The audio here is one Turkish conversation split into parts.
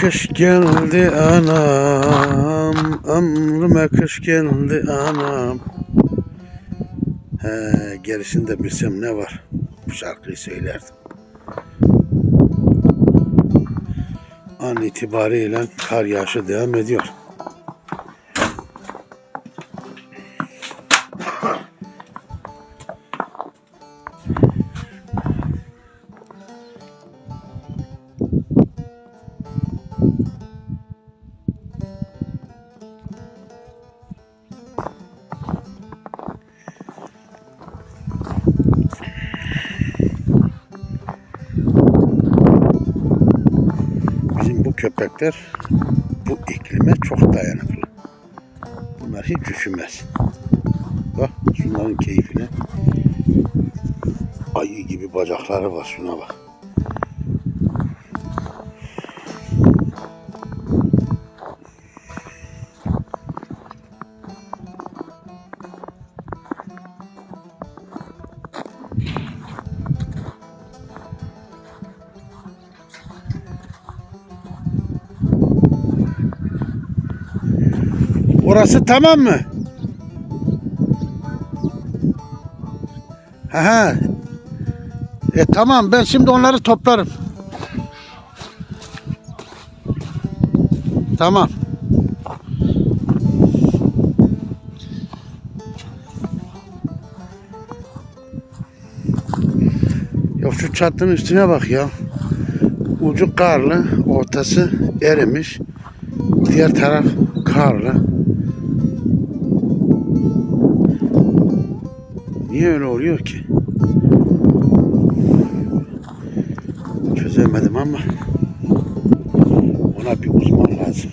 kış geldi anam Ömrüme kış geldi anam. He, gerisini de bilsem ne var? Bu şarkıyı söylerdim. An itibariyle kar yağışı devam ediyor bu köpekler bu iklime çok dayanıklı. Bunlar hiç üşümez. Bak şunların keyfine. Ayı gibi bacakları var şuna bak. Orası tamam mı? Ha ha. E tamam ben şimdi onları toplarım. Tamam. Ya şu çatının üstüne bak ya. Ucu karlı, ortası erimiş. Diğer taraf karlı. Niye öyle oluyor ki? Çözemedim ama ona bir uzman lazım.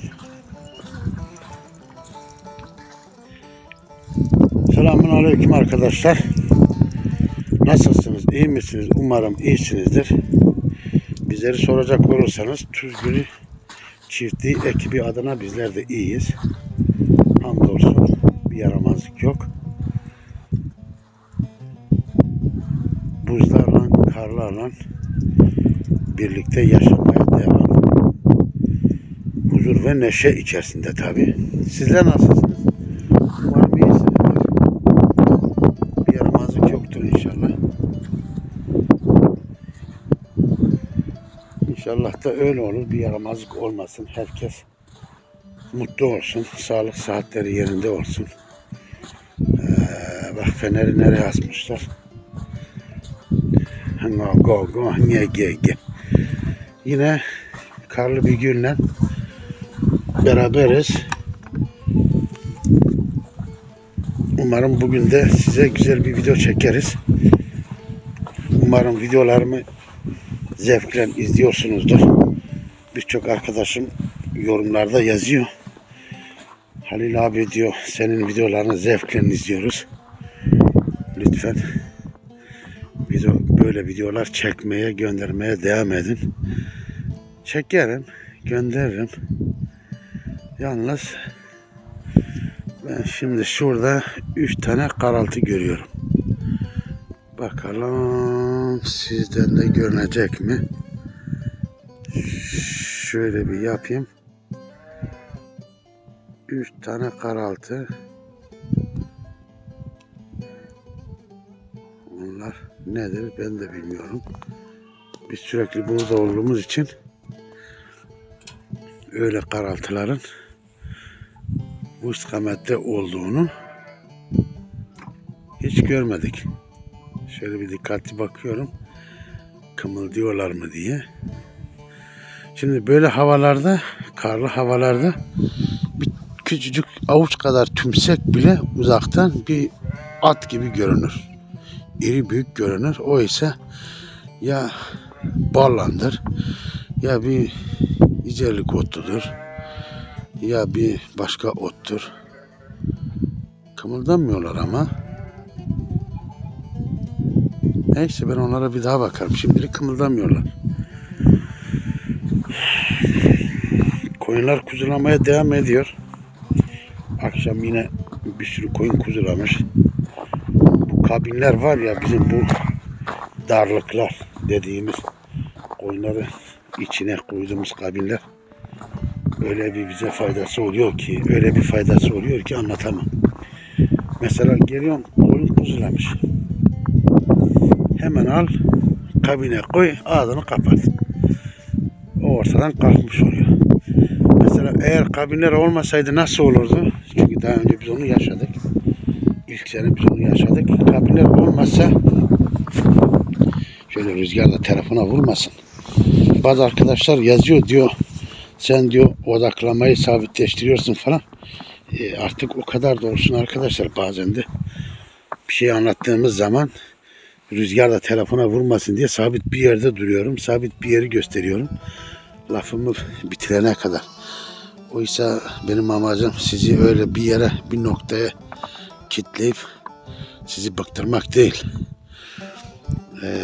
Selamun Aleyküm arkadaşlar. Nasılsınız? İyi misiniz? Umarım iyisinizdir. Bizleri soracak olursanız Tuzgülü Çiftliği ekibi adına bizler de iyiyiz. Karlarla birlikte yaşamaya devam. Huzur ve neşe içerisinde tabi. Sizler nasılsınız? Umarım iyisinizdir. Bir yaramazlık yoktur inşallah. İnşallah da öyle olur. Bir yaramazlık olmasın. Herkes mutlu olsun. Sağlık saatleri yerinde olsun. Ee, bak feneri nereye asmışlar? Go go ge ge ge. Yine karlı bir günle beraberiz. Umarım bugün de size güzel bir video çekeriz. Umarım videolarımı zevkle izliyorsunuzdur. Birçok arkadaşım yorumlarda yazıyor. Halil abi diyor senin videolarını zevkle izliyoruz. Lütfen video, böyle videolar çekmeye, göndermeye devam edin. Çekerim, gönderirim. Yalnız ben şimdi şurada 3 tane karaltı görüyorum. Bakalım sizden de görünecek mi? Şöyle bir yapayım. 3 tane karaltı. Nedir ben de bilmiyorum. Biz sürekli burada olduğumuz için öyle karaltıların bu istikamette olduğunu hiç görmedik. Şöyle bir dikkatli bakıyorum. Kımıldıyorlar mı diye. Şimdi böyle havalarda, karlı havalarda bir küçücük avuç kadar tümsek bile uzaktan bir at gibi görünür iri büyük görünür. O ise ya ballandır ya bir icelik otudur ya bir başka ottur. Kımıldamıyorlar ama. Neyse ben onlara bir daha bakarım. Şimdilik kımıldamıyorlar. Koyunlar kuzulamaya devam ediyor. Akşam yine bir sürü koyun kuzulamış kabinler var ya bizim bu darlıklar dediğimiz koyunları içine koyduğumuz kabinler öyle bir bize faydası oluyor ki, öyle bir faydası oluyor ki anlatamam. Mesela geliyorum koyun kuzulamış. Hemen al, kabine koy, ağzını kapat. O ortadan kalkmış oluyor. Mesela eğer kabinler olmasaydı nasıl olurdu? Çünkü daha önce biz onu yaşadık. İlk sene biz onu yaşadık. Kabinler olmazsa şöyle rüzgarda telefona vurmasın. Bazı arkadaşlar yazıyor diyor sen diyor odaklamayı sabitleştiriyorsun falan. E, artık o kadar da olsun arkadaşlar bazen de bir şey anlattığımız zaman rüzgar da telefona vurmasın diye sabit bir yerde duruyorum. Sabit bir yeri gösteriyorum. Lafımı bitirene kadar. Oysa benim amacım sizi öyle bir yere, bir noktaya kitleyip sizi bıktırmak değil. Ee,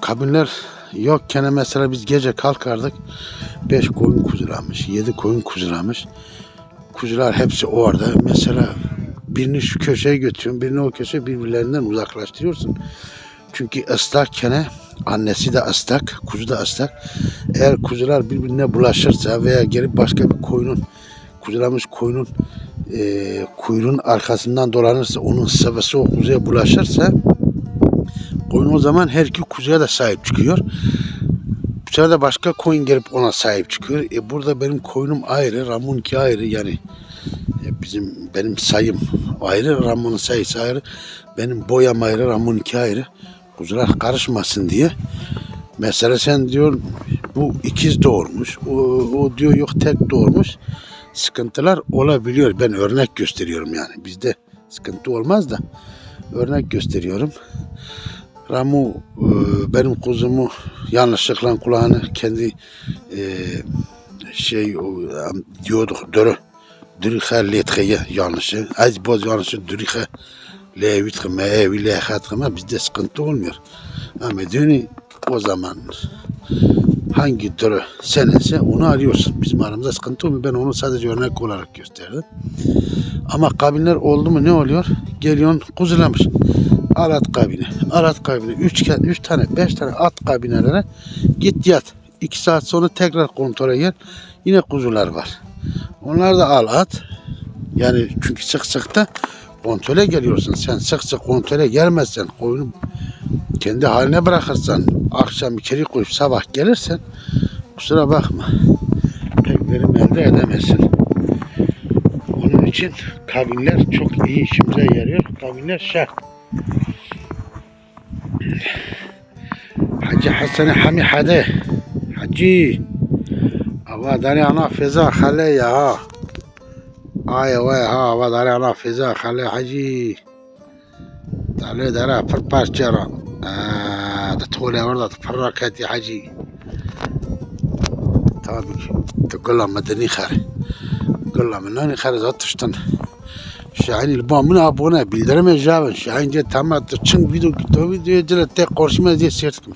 kabinler yokken mesela biz gece kalkardık. 5 koyun kuzulamış, 7 koyun kuzulamış. Kuzular hepsi orada. Mesela birini şu köşeye götürüyorsun, birini o köşeye birbirlerinden uzaklaştırıyorsun. Çünkü ıslak kene annesi de ıslak, kuzu da ıslak. Eğer kuzular birbirine bulaşırsa veya gelip başka bir koyunun kuzulamış koyunun e, kuyruğun arkasından dolanırsa onun sıvısı o kuzuya bulaşırsa koyun o zaman her iki kuzuya da sahip çıkıyor. Bu sefer de başka koyun gelip ona sahip çıkıyor. E burada benim koyunum ayrı, Ramunki ayrı yani e, bizim benim sayım ayrı, Ramon'un sayısı ayrı. Benim boyam ayrı, Ramon'unki ayrı. Kuzular karışmasın diye. Mesela sen diyor bu ikiz doğurmuş. O, o diyor yok tek doğurmuş. Sıkıntılar olabiliyor. Ben örnek gösteriyorum yani. Bizde sıkıntı olmaz da örnek gösteriyorum. Ramu e, benim kuzumu yanlışlıkla kulağını kendi e, şey o, diyorduk dörü dürühe letkeye yanlışı. Az boz yanlışı dürühe levit me evi lehat kıma bizde sıkıntı olmuyor. Ama dönü o zaman hangi dörü senese onu arıyorsun. Bizim aramızda sıkıntı olmuyor. Ben onu sadece örnek olarak gösterdim. Ama kabinler oldu mu ne oluyor? Geliyorsun kuzulamış. Arat kabine, arat kabine, üç, üç tane, beş tane at kabinelere git yat. İki saat sonra tekrar kontrole gel. Yine kuzular var. Onlar da al at. Yani çünkü sık sık da kontrole geliyorsun. Sen sık sık kontrole gelmezsen, koyunu kendi haline bırakırsan, akşam içeri koyup sabah gelirsen kusura bakma. Pek verim elde edemezsin. Onun için kabinler çok iyi işimize yarıyor. Kabinler şart. Hacı Hasan Hami Hade. Hacı. Ava dari ana feza khale ya آيوا ها وضع راه فيزا خلي حجي تعالي درا فرباش جرا آه تدخل يا ورده تفركت يا حجي تابك تقول لهم مدني خير قول لهم انني خير زات تشتن. شعين البام من ابونا بيلدرم جاب شعين جت تما تشن فيديو كتو فيديو جل تي قرش ما زي سيرتكم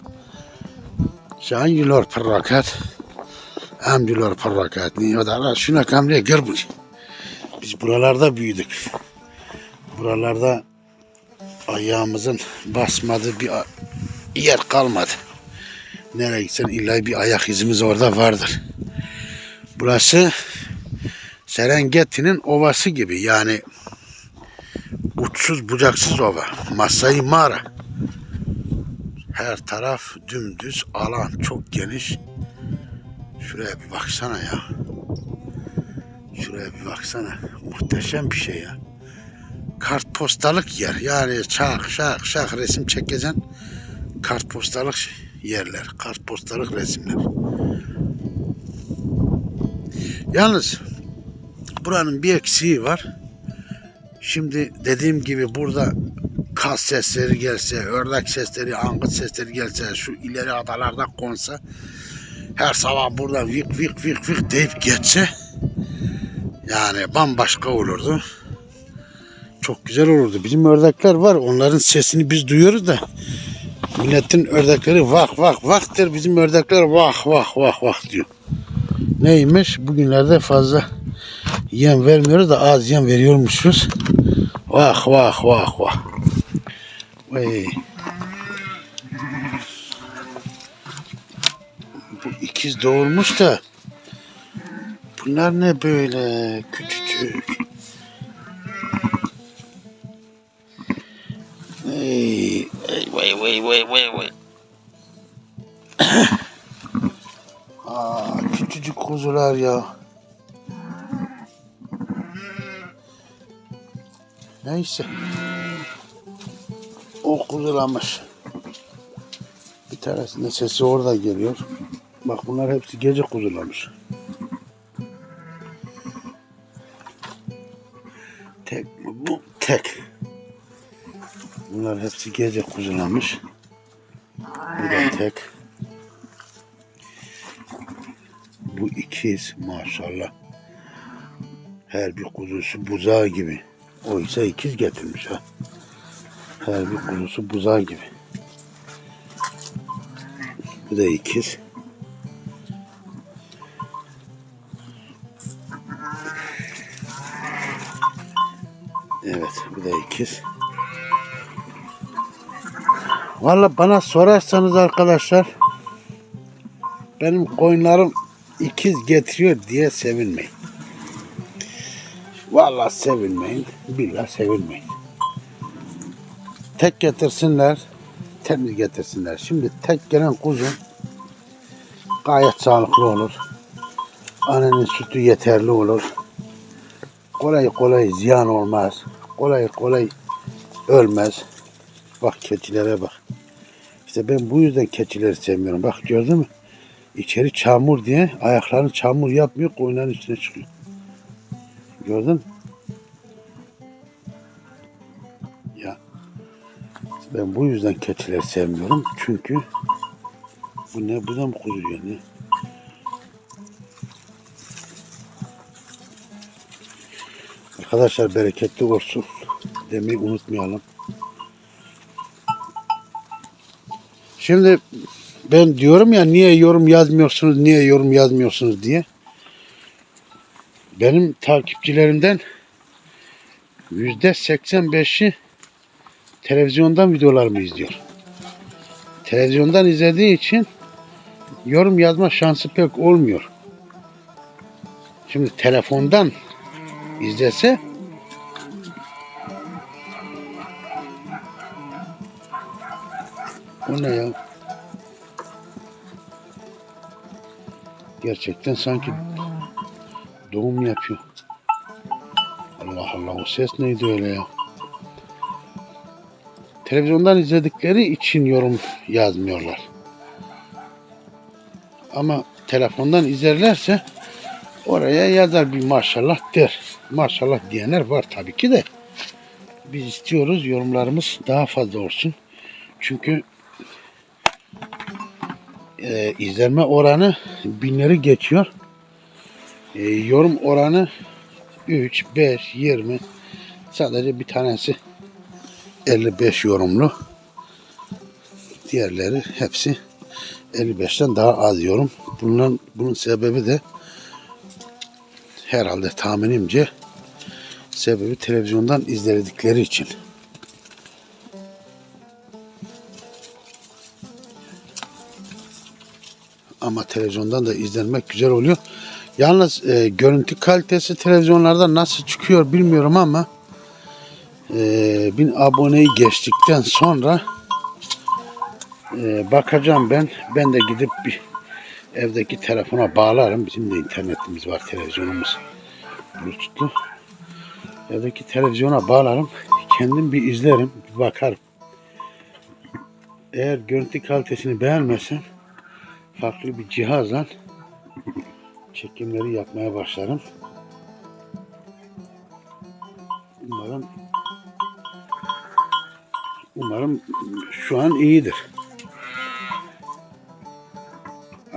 شعين جلور فراكات ام جلور فراكات نيو ودارا شنو كامله قربني Biz buralarda büyüdük. Buralarda ayağımızın basmadığı bir yer kalmadı. Nereye gitsen illa bir ayak izimiz orada vardır. Burası Serengeti'nin ovası gibi yani uçsuz bucaksız ova. Masai Mara. Her taraf dümdüz alan çok geniş. Şuraya bir baksana ya. Şuraya bir baksana. Muhteşem bir şey ya. Kartpostalık yer. Yani şak şak şak resim çekeceksin. Kartpostalık yerler. Kartpostalık resimler. Yalnız buranın bir eksiği var. Şimdi dediğim gibi burada kas sesleri gelse, ördek sesleri, angıt sesleri gelse, şu ileri adalarda konsa, her sabah burada vik vik vik vik deyip geçse, yani bambaşka olurdu. Çok güzel olurdu. Bizim ördekler var, onların sesini biz duyuyoruz da, milletin ördekleri vah vah vahtır, bizim ördekler vah vah vah vah diyor. Neymiş? Bugünlerde fazla yem vermiyoruz da az yem veriyormuşuz. Vah vah vah vah. Vay. Bu ikiz doğurmuş da Bunlar ne böyle küçücük. Ey, ey, vay vay vay vay. Aa, küçücük kuzular ya. Neyse. O kuzulamış. Bir tanesinin sesi orada geliyor. Bak bunlar hepsi gece kuzulamış. Tek. Bunlar hepsi gece kuzulamış. Bu da tek. Bu ikiz maşallah. Her bir kuzusu buzağı gibi. Oysa ikiz getirmiş ha. Her bir kuzusu buzağı gibi. Bu da ikiz. İkiz. Valla bana sorarsanız arkadaşlar benim koyunlarım ikiz getiriyor diye sevinmeyin. Vallahi sevinmeyin. Billah sevinmeyin. Tek getirsinler, temiz getirsinler. Şimdi tek gelen kuzu gayet sağlıklı olur. Annenin sütü yeterli olur. Kolay kolay ziyan olmaz. Kolay kolay ölmez. Bak keçilere bak. İşte ben bu yüzden keçileri sevmiyorum. Bak gördün mü? İçeri çamur diye ayaklarını çamur yapmıyor koyunların üstüne çıkıyor. Gördün mü? Ya ben bu yüzden keçileri sevmiyorum. Çünkü bu ne? Bu da mı kuzu diyor ne? Arkadaşlar bereketli olsun demeyi unutmayalım. Şimdi ben diyorum ya niye yorum yazmıyorsunuz, niye yorum yazmıyorsunuz diye. Benim takipçilerimden yüzde 85'i televizyondan videolarımı izliyor. Televizyondan izlediği için yorum yazma şansı pek olmuyor. Şimdi telefondan izlese o ne ya? Gerçekten sanki doğum yapıyor. Allah Allah o ses neydi öyle ya? Televizyondan izledikleri için yorum yazmıyorlar. Ama telefondan izlerlerse oraya yazar bir maşallah der. Maşallah diyenler var tabii ki de. Biz istiyoruz yorumlarımız daha fazla olsun. Çünkü e, izlenme oranı binleri geçiyor. E, yorum oranı 3, 5, 20 sadece bir tanesi 55 yorumlu. Diğerleri hepsi 55'ten daha az yorum. Bunun, bunun sebebi de herhalde tahminimce sebebi televizyondan izledikleri için. Ama televizyondan da izlenmek güzel oluyor. Yalnız e, görüntü kalitesi televizyonlarda nasıl çıkıyor bilmiyorum ama e, bin aboneyi geçtikten sonra e, bakacağım ben. Ben de gidip bir evdeki telefona bağlarım. Bizim de internetimiz var, televizyonumuz bluetoothlu. Evdeki televizyona bağlarım. Kendim bir izlerim, bir bakarım. Eğer görüntü kalitesini beğenmezsem farklı bir cihazla çekimleri yapmaya başlarım. Umarım umarım şu an iyidir.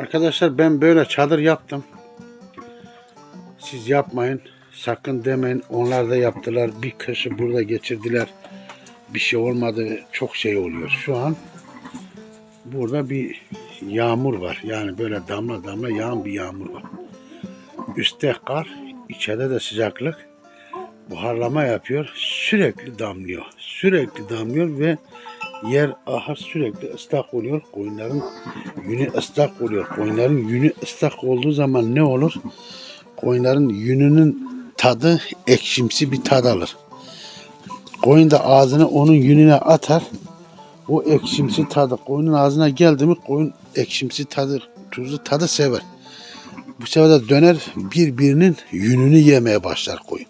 Arkadaşlar ben böyle çadır yaptım. Siz yapmayın. Sakın demeyin. Onlar da yaptılar. Bir kışı burada geçirdiler. Bir şey olmadı. Çok şey oluyor. Şu an burada bir yağmur var. Yani böyle damla damla yağan bir yağmur var. Üstte kar, içeride de sıcaklık. Buharlama yapıyor. Sürekli damlıyor. Sürekli damlıyor ve yer ahır sürekli ıslak oluyor. Koyunların yünü ıslak oluyor. Koyunların yünü ıslak olduğu zaman ne olur? koyunların yününün tadı ekşimsi bir tad alır. Koyun da ağzını onun yününe atar. O ekşimsi tadı koyunun ağzına geldi mi koyun ekşimsi tadı, tuzlu tadı sever. Bu sefer de döner birbirinin yününü yemeye başlar koyun.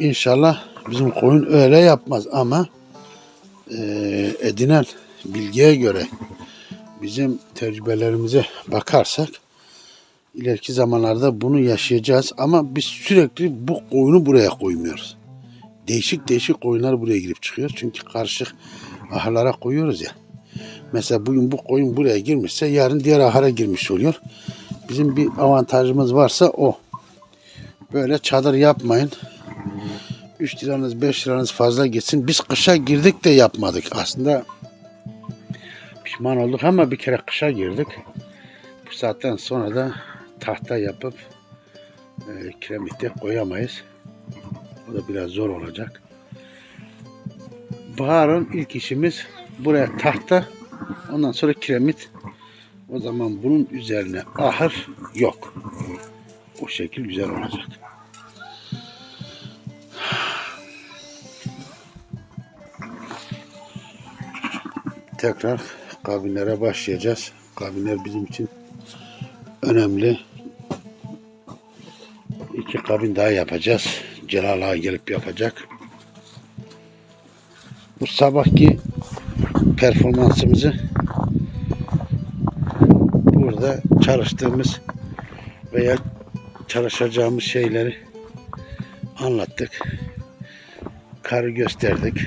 İnşallah bizim koyun öyle yapmaz ama eee edinen bilgiye göre bizim tecrübelerimize bakarsak ileriki zamanlarda bunu yaşayacağız ama biz sürekli bu koyunu buraya koymuyoruz. Değişik değişik koyunlar buraya girip çıkıyor. Çünkü karışık ahırlara koyuyoruz ya. Mesela bugün bu koyun buraya girmişse yarın diğer ahıra girmiş oluyor. Bizim bir avantajımız varsa o. Böyle çadır yapmayın. 3 liranız 5 liranız fazla gitsin. Biz kışa girdik de yapmadık. Aslında pişman olduk ama bir kere kışa girdik. Bu saatten sonra da tahta yapıp e, kiremitte koyamayız. O da biraz zor olacak. Baharın ilk işimiz buraya tahta ondan sonra kiremit. O zaman bunun üzerine ahır yok. O şekil güzel olacak. Tekrar kabinlere başlayacağız. Kabinler bizim için önemli. İki kabin daha yapacağız. Celal Ağa gelip yapacak. Bu sabahki performansımızı burada çalıştığımız veya çalışacağımız şeyleri anlattık. Karı gösterdik.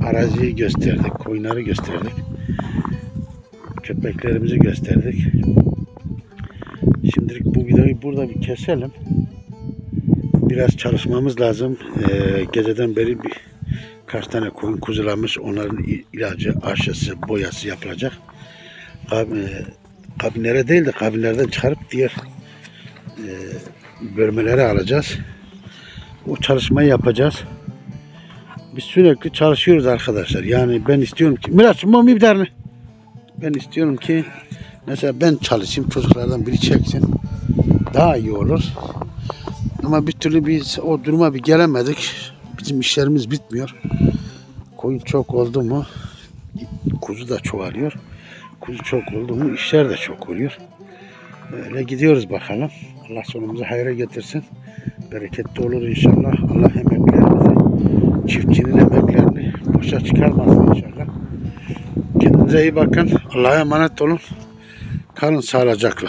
Araziyi gösterdik. Koyunları gösterdik. Köpeklerimizi gösterdik. Şimdilik bu videoyu burada bir keselim. Biraz çalışmamız lazım. Ee, geceden beri bir kaç tane koyun kuzulanmış. Onların ilacı, aşısı, boyası yapılacak. Kab- e, kabinlere değil de kabinlerden çıkarıp diğer e, bölmelere alacağız. O çalışmayı yapacağız. Biz sürekli çalışıyoruz arkadaşlar. Yani ben istiyorum ki Miraç mami bir tane. Ben istiyorum ki mesela ben çalışayım çocuklardan biri çeksin. Daha iyi olur. Ama bir türlü biz o duruma bir gelemedik. Bizim işlerimiz bitmiyor. Koyun çok oldu mu kuzu da çoğalıyor. Kuzu çok oldu mu işler de çok oluyor. Öyle gidiyoruz bakalım. Allah sonumuzu hayra getirsin. Bereketli olur inşallah. Allah emeklerimizi, çiftçinin emeklerini boşa çıkarmasın inşallah. Kendinize iyi bakın. Allah'a emanet olun. Kalın sağlıcakla.